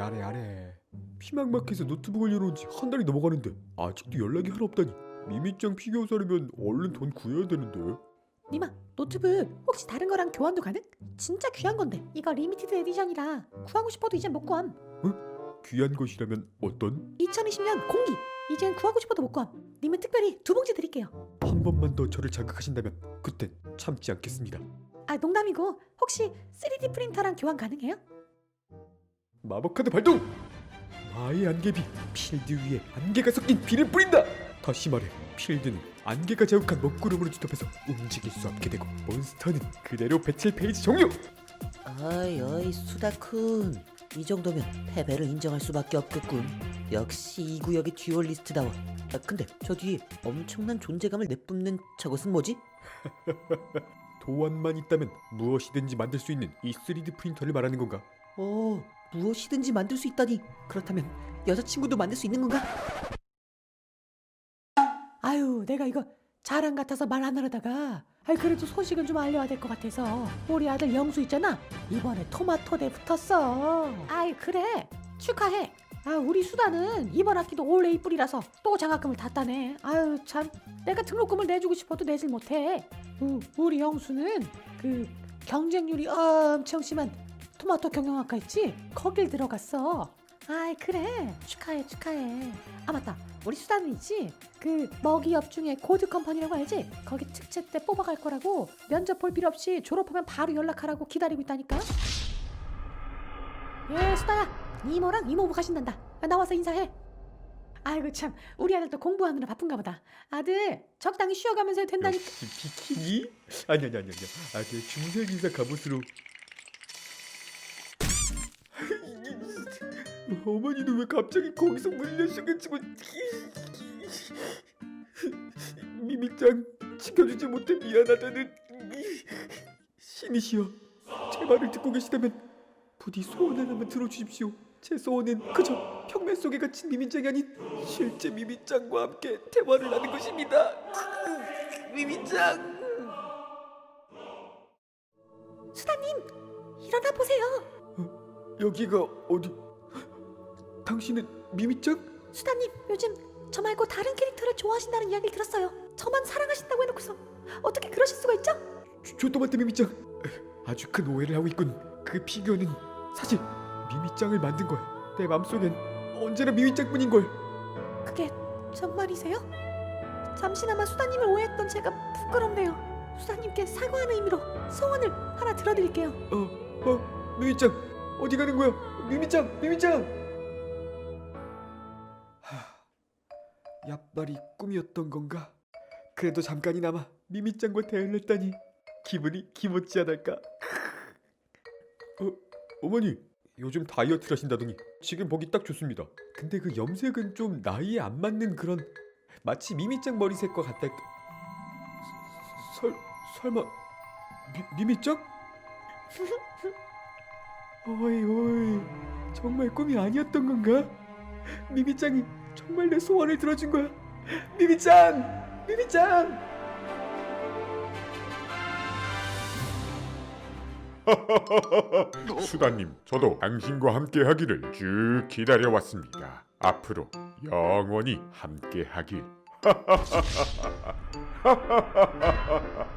야래 야래. 피망마켓에서 노트북을 열어온 지 한 달이 넘어가는데 아직도 연락이 하나 없다니. 미미짱 피규어 사려면 얼른 돈 구해야 되는데. 니마 노트북 혹시 다른 거랑 교환도 가능? 진짜 귀한 건데. 이거 리미티드 에디션이라 구하고 싶어도 이젠 못 구함. 귀한 것이라면 어떤? 2020년 공기. 이젠 구하고 싶어도 못 구함. 님은 특별히 두 봉지 드릴게요. 한 번만 더 저를 자극하신다면 그땐 참지 않겠습니다. 아 농담이고 혹시 3D 프린터랑 교환 가능해요? 마법카드 발동! 마의 안개비 필드 위에 안개가 섞인 비를 뿌린다! 다시 말해 필드는 안개가 자욱한 먹구름으로 뒤덮여서 움직일 수 없게 되고 몬스터는 그대로 배틀 페이지 종료! 어이 어이 수다쿤 이 정도면 패배를 인정할 수밖에 없겠군 역시 이 구역의 듀얼리스트다워 아, 근데 저 뒤에 엄청난 존재감을 내뿜는 저것은 뭐지? 도안만 있다면 무엇이든지 만들 수 있는 이 3D 프린터를 말하는 건가? 어 무엇이든지 만들 수 있다니. 그렇다면 여자친구도 만들 수 있는 건가? 아유 내가 이거 자랑 같아서 말 안 하려다가. 아이 그래도 소식은 좀 알려야 될 것 같아서. 우리 아들 영수 있잖아. 이번에 토마토대 붙었어. 아이 그래. 축하해. 아 우리 수다는 이번 학기도 올 A뿔이라서 또 장학금을 다 따네. 아유 참. 내가 등록금을 내주고 싶어도 내질 못해. 우, 우리 영수는 그 경쟁률이 엄청 심한 토마토 경영학과 있지 거길 들어갔어 아이 그래 축하해 축하해 아 맞다 우리 있지 그 먹이 업 중에 고드 컴퍼니라고 알지? 거기 특채 때 뽑아갈 거라고 면접 볼 필요 없이 졸업하면 바로 연락하라고 기다리고 있다니까. 예, 수다야. 이모랑 이모부 가신단다. 아, 나와서 인사해. 아이고 참, 우리 아들도 공부하느라 바쁜가 보다. 아들, 적당히 쉬어가면서 해도 된다니까. 비키니? 아니 아니 아니 아니 아, 내 중세 기사 갑옷으로 어머니는 왜 갑자기 거기서 물려주겠지고 미미짱 지켜주지 못해 미안하다는 신이시여 제 말을 듣고 계시다면 부디 소원 하나만 들어주십시오. 제 소원은 그저 평면 속에 갇힌 미미짱이 아닌 실제 미미짱과 함께 대화를 하는 것입니다. 미미짱! 수다님, 일어나 보세요. 여기가 어디 당신은 미미짱? 수다님, 요즘 저 말고 다른 캐릭터를 좋아하신다는 이야기를 들었어요. 저만 사랑하신다고 해놓고서 어떻게 그러실 수가 있죠? 조또마트 미미짱 아주 큰 오해를 하고 있군 그 피규어는 사실 미미짱을 만든 거야 내 맘속엔 언제나 미미짱뿐인걸 그게 정말이세요? 잠시나마 수다님을 오해했던 제가 부끄럽네요. 수다님께 사과하는 의미로 소원을 하나 들어드릴게요. 어? 어? 미미짱 어디 가는 거야 미미짱 미미짱 얍발이 꿈이었던 건가 그래도 잠깐이나마 미미짱과 대화를 했다니 기분이 기모찌 않을까 어? 어머니 요즘 다이어트를 하신다더니 지금 보기 딱 좋습니다 근데 그 염색은 좀 나이에 안 맞는 그런 마치 미미짱 머리색과 같달까 설, 설마 미, 미미짱? 어이 어이 정말 꿈이 아니었던 건가? 미미짱이 정말 내 소원을 들어준 거야 미미짱 미미짱 수다님, 저도 당신과 함께 하기를 쭉 기다려왔습니다. 앞으로 영원히 함께 하길.